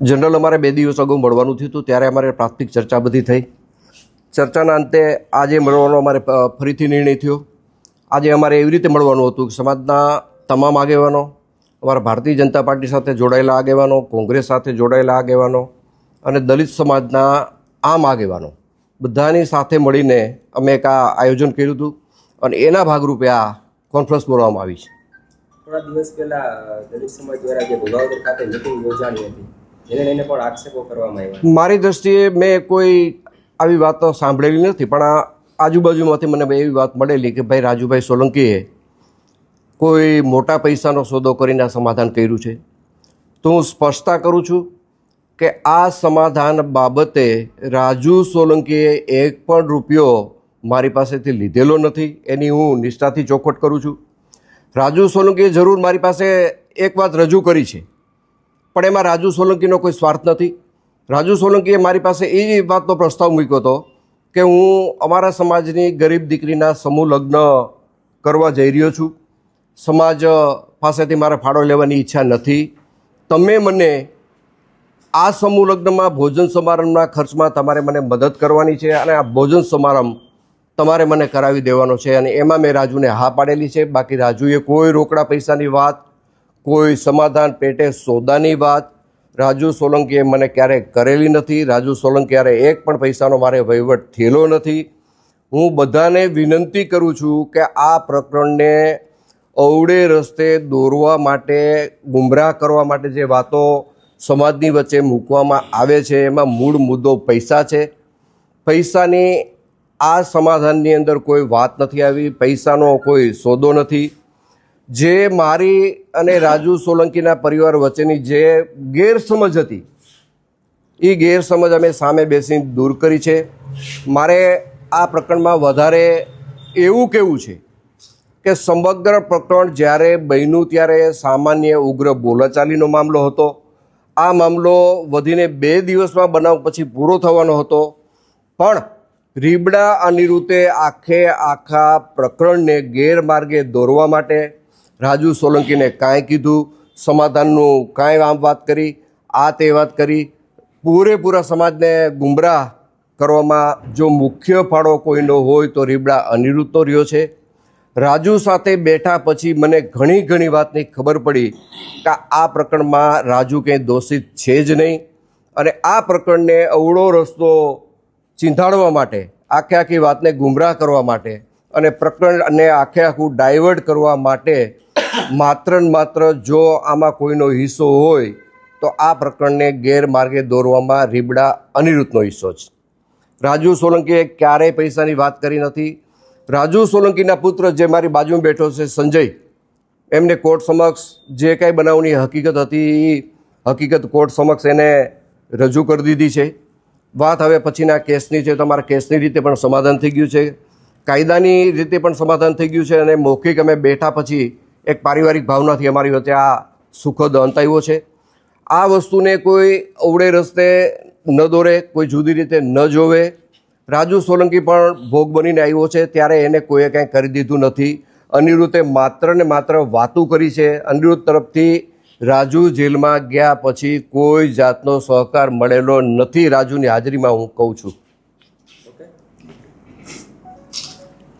General અમારે બે દિવસ અગાઉ મળવાનું થયું હતું, ત્યારે અમારે પ્રાથમિક ચર્ચા બધી થઈ. ચર્ચાના અંતે આજે મળવાનો અમારે ફરીથી નિર્ણય થયો. આજે અમારે એવી રીતે મળવાનું હતું કે સમાજના તમામ આગેવાનો, અમારા ભારતીય જનતા પાર્ટી સાથે જોડાયેલા આગેવાનો, કોંગ્રેસ સાથે જોડાયેલા આગેવાનો અને દલિત સમાજના આમ આગેવાનો બધાની સાથે મળીને અમે એક આ આયોજન કર્યું હતું અને એના ભાગરૂપે આ કોન્ફરન્સ બોલાવવામાં આવી છે. થોડા દિવસ પહેલા દલિત સમાજ દ્વારા જે ખાતે મિટિંગ યોજાણી હતી જેને લઈને પણ આક્ષેપો કરવામાં આવ્યા મારી દ્રષ્ટિએ મેં કોઈ આવી વાતો સાંભળેલી નથી, પણ આ આજુબાજુમાંથી મને એવી વાત મળેલી કે ભાઈ રાજુભાઈ સોલંકીએ કોઈ મોટા પૈસાનો સોદો કરીને આ સમાધાન કર્યું છે. તો હું સ્પષ્ટતા કરું છું કે આ સમાધાન બાબતે રાજુ સોલંકીએ એક પણ રૂપિયો મારી પાસેથી લીધેલો નથી, એની હું નિષ્ઠાથી ચોખવટ કરું છું. રાજુ સોલંકીએ જરૂર મારી પાસે એક વાત રજૂ કરી છે. પણ એમાં રાજુ સોલંકીનો કોઈ સ્વાર્થ નથી. રાજુ સોલંકીએ મારી પાસે એ વાતનો પ્રસ્તાવ મૂક્યો હતો કે હું અમારા સમાજની ગરીબ દીકરીના સમૂહ લગ્ન કરવા જઈ રહ્યો છું. સમાજ પાસેથી મારે ફાળો લેવાની ઈચ્છા નથી. તમે મને આ સમૂહ લગ્નમાં ભોજન સમારંભના ખર્ચમાં તમારે મને મદદ કરવાની છે અને આ ભોજન સમારંભ તમારે મને કરાવી દેવાનો છે અને એમાં મેં રાજુને હા પાડેલી છે. બાકી રાજુએ કોઈ રોકડા પૈસાની વાત કોઈ સમાધાન પેટે સોદાની વાત. રાજુ સોલંકીએ મને ક્યારેય કરેલી નથી. રાજુ સોલંકીયારે એક પણ પૈસાનો મારે વહીવટ થયેલો નથી. હું બધાને વિનંતી કરું છું કે આ પ્રકરણને અવડે રસ્તે દોરવા માટે, ગુમરાહ કરવા માટે જે વાતો સમાજની વચ્ચે મૂકવામાં આવે છે, એમાં મૂળ મુદ્દો પૈસા છે. પૈસાની આ સમાધાનની અંદર કોઈ વાત નથી આવી. પૈસાનો કોઈ સોદો નથી. જે મારી અને રાજુ સોલંકીના પરિવાર વચ્ચેની જે ગેરસમજ હતી, એ ગેરસમજ અમે સામે બેસીને દૂર કરી છે. મારે આ પ્રકરણમાં વધારે એવું કહેવું છે કે સમગ્ર પ્રકરણ જ્યારે બન્યું ત્યારે સામાન્ય ઉગ્ર બોલાચાલીનો મામલો હતો. આ મામલો વધીને બે દિવસમાં બનાવ પછી પૂરો થવાનો હતો. પણ રીબડા અનિરુતે આખે આખા પ્રકરણને ગેરમાર્ગે દોરવા માટે રાજુ સોલંકીને કાંઈ કીધું, સમાધાનનું કાંઈ આમ વાત કરી, આ તે વાત કરી. પૂરેપૂરા સમાજને ગુમરાહ કરવામાં જો મુખ્ય ફાળો કોઈનો હોય તો રીબડા અનિરુદ્ધનો રહ્યો છે. રાજુ સાથે બેઠા પછી મને ઘણી ઘણી વાતની ખબર પડી કે આ પ્રકરણમાં રાજુ કંઈ દોષિત છે જ નહીં અને આ પ્રકરણને અવળો રસ્તો ચીંધાડવા માટે, આખે આખી વાતને ગુમરાહ કરવા માટે અને પ્રકરણને આખે આખું ડાયવર્ટ કરવા માટે માત્ર ને માત્ર જો આમાં કોઈનો હિસ્સો હોય, તો આ પ્રકરણને ગેરમાર્ગે દોરવામાં રીબડા અનિરુદ્ધનો હિસ્સો છે. રાજુ સોલંકીએ ક્યારેય પૈસાની વાત કરી નથી. રાજુ સોલંકીના પુત્ર જે મારી બાજુમાં બેઠો છે, સંજય, એમને કોર્ટ સમક્ષ જે કાંઈ બનાવની હકીકત હતી હકીકત કોર્ટ સમક્ષ એને રજૂ કરી દીધી છે. વાત હવે પછીના કેસની છે, તમારા કેસની રીતે પણ સમાધાન થઈ ગયું છે. કાયદાની રીતે પણ સમાધાન થઈ ગયું છે અને મૌખિક અમે બેઠા પછી એક પારિવારિક ભાવનાથી અમારી વચ્ચે આ સુખદ અંત આવ્યો છે. આ વસ્તુને કોઈ અવળે રસ્તે ન દોરે, કોઈ જુદી રીતે ન જોવે. રાજુ સોલંકી પણ ભોગ બનીને આવ્યો છે, ત્યારે એને કોઈએ કાંઈ કરી દીધું નથી. અનિરુદ્ધે માત્ર ને માત્ર વાતું કરી છે. અનિરુદ્ધ તરફથી રાજુ જેલમાં ગયા પછી કોઈ જાતનો સહકાર મળેલો નથી. રાજુની હાજરીમાં હું કહું છું.